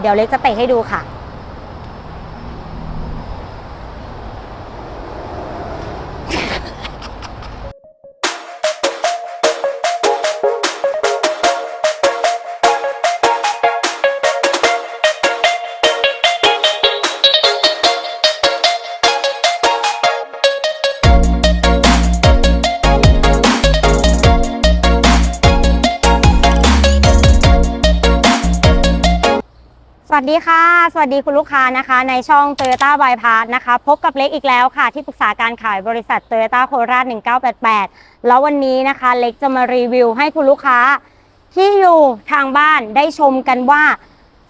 เดี๋ยวเล็กจะเตะให้ดูค่ะ วัสดีค่ะ สวัสดีคุณลูกค้านะคะ ในช่อง Toyota Bypass นะคะ พบกับเล็กอีกแล้วค่ะ ที่ปรึกษาการขายบริษัท Toyota โคราช 1988 แล้ววันนี้นะคะเล็กจะมารีวิวให้คุณลูกค้า ที่อยู่ทางบ้านได้ชมกันว่า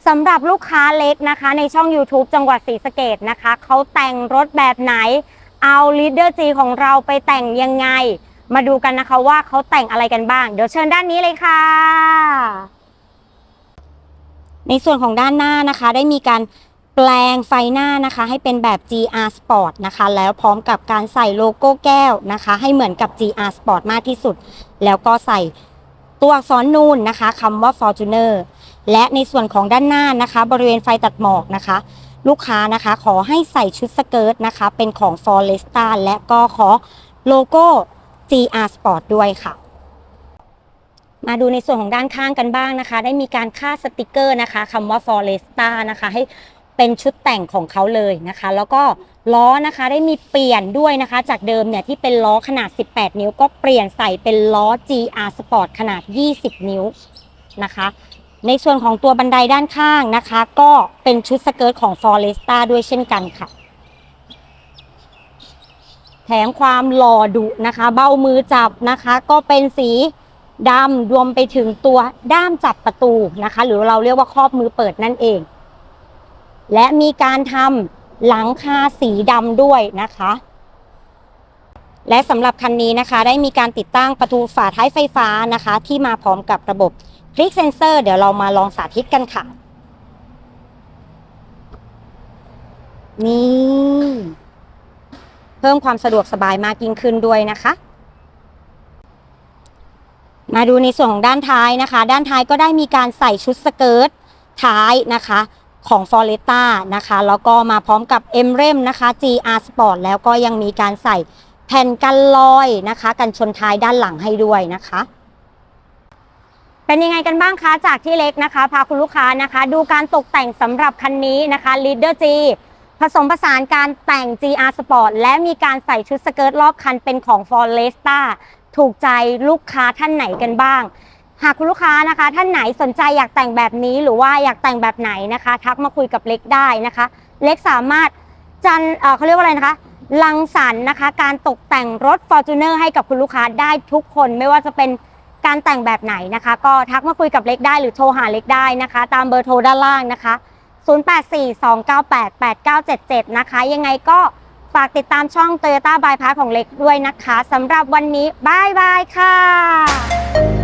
สำหรับลูกค้าเล็กนะคะ ในช่อง YouTube จังหวัดศรีสะเกดนะคะเขาแต่งรถแบบไหน เอา Leader G ของเราไปแต่งยังไง มาดูกันนะคะว่าเขาแต่งอะไรกันบ้าง เดี๋ยวเชิญด้านนี้เลยค่ะ ในส่วนของด้านหน้านะคะ ได้มีการแปลงไฟหน้านะคะ ให้เป็นแบบ GR Sport นะคะ แล้วพร้อมกับการใส่โลโก้แก้วนะคะ ให้เหมือนกับ GR Sport มากที่สุด แล้วก็ใส่ตัวอักษรนูนนะคะคำว่า Fortuner และในส่วนของด้านหน้านะคะ บริเวณไฟตัดหมอกนะคะ ลูกค้านะคะ ขอให้ใส่ชุดสเกิร์ตนะคะ เป็นของ Foresta และก็ขอโลโก้ GR Sport ด้วยค่ะ มาดูในส่วนของด้านข้างกันบ้างนะคะ ได้มีการค่าสติกเกอร์นะคะคำว่า Foresta นะคะให้เป็นชุดแต่งของเขาเลยนะคะ แล้วก็ล้อนะคะได้มีเปลี่ยนด้วยนะคะ จากเดิมเนี่ยที่เป็นล้อขนาด 18 นิ้ว ก็เปลี่ยนใส่เป็นล้อ GR Sport ขนาด 20 นิ้วนะคะ ในส่วนของตัวบันไดด้านข้างนะคะ ก็เป็นชุดสเกิร์ตของ Foresta ด้วยเช่นกันค่ะแถมความหล่อดุนะคะ เบ้ามือจับนะคะ ก็เป็นสี ดำรวมไปถึงตัวด้ามจับประตูนะคะ หรือเราเรียกว่าครอบมือเปิดนั่นเอง และมีการทำหลังคาสีดำด้วยนะคะ และสำหรับคันนี้นะคะ ได้มีการติดตั้งประตูฝาท้ายไฟฟ้านะคะ ที่มาพร้อมกับระบบคลิกเซนเซอร์เดี๋ยวเรามาลองสาธิตกันค่ะ นี่ เพิ่มความสะดวกสบายมากยิ่งขึ้นด้วยนะคะ มาดูในส่วนของด้านท้ายนะคะ ด้านท้ายก็ได้มีการใส่ชุดสเกิร์ตท้ายนะคะของ f o r e s t a นะคะ แล้วก็มาพร้อมกับ m r e m นะคะ GR Sport แล้วก็ยังมีการใส่แผ่นกันลอยนะคะ กันชนท้ายด้านหลังให้ด้วยนะคะ เป็นยังไงกันบ้างคะจากที่เล็กนะคะ พาคุณลูกค้านะคะ ดูการตกแต่งสำหรับคันนี้นะคะ Leader G ผสมผสานการแต่ง GR Sport และมีการใส่ชุดสเกิร์ตรอบคันเป็นของ Foresta ถูกใจลูกค้าท่านไหนกันบ้าง หากคุณลูกค้านะคะ ท่านไหนสนใจอยากแต่งแบบนี้หรือว่าอยากแต่งแบบไหนนะคะ ทักมาคุยกับเล็กได้นะคะ เล็กสามารถจันเเขาเรียกว่าอะไรนะคะลังสรรค์นะคะ การตกแต่งรถ Fortuner ให้กับคุณลูกค้าได้ทุกคนไม่ว่าจะเป็นการแต่งแบบไหนนะคะ ก็ทักมาคุยกับเล็กได้หรือโทรหาเล็กได้นะคะ ตามเบอร์โทรด้านล่างนะคะ 0842988977 นะคะ ยังไงก็ ฝากติดตามช่อง Toyota Bypass ของเล็กด้วยนะคะสำหรับวันนี้บายบายค่ะ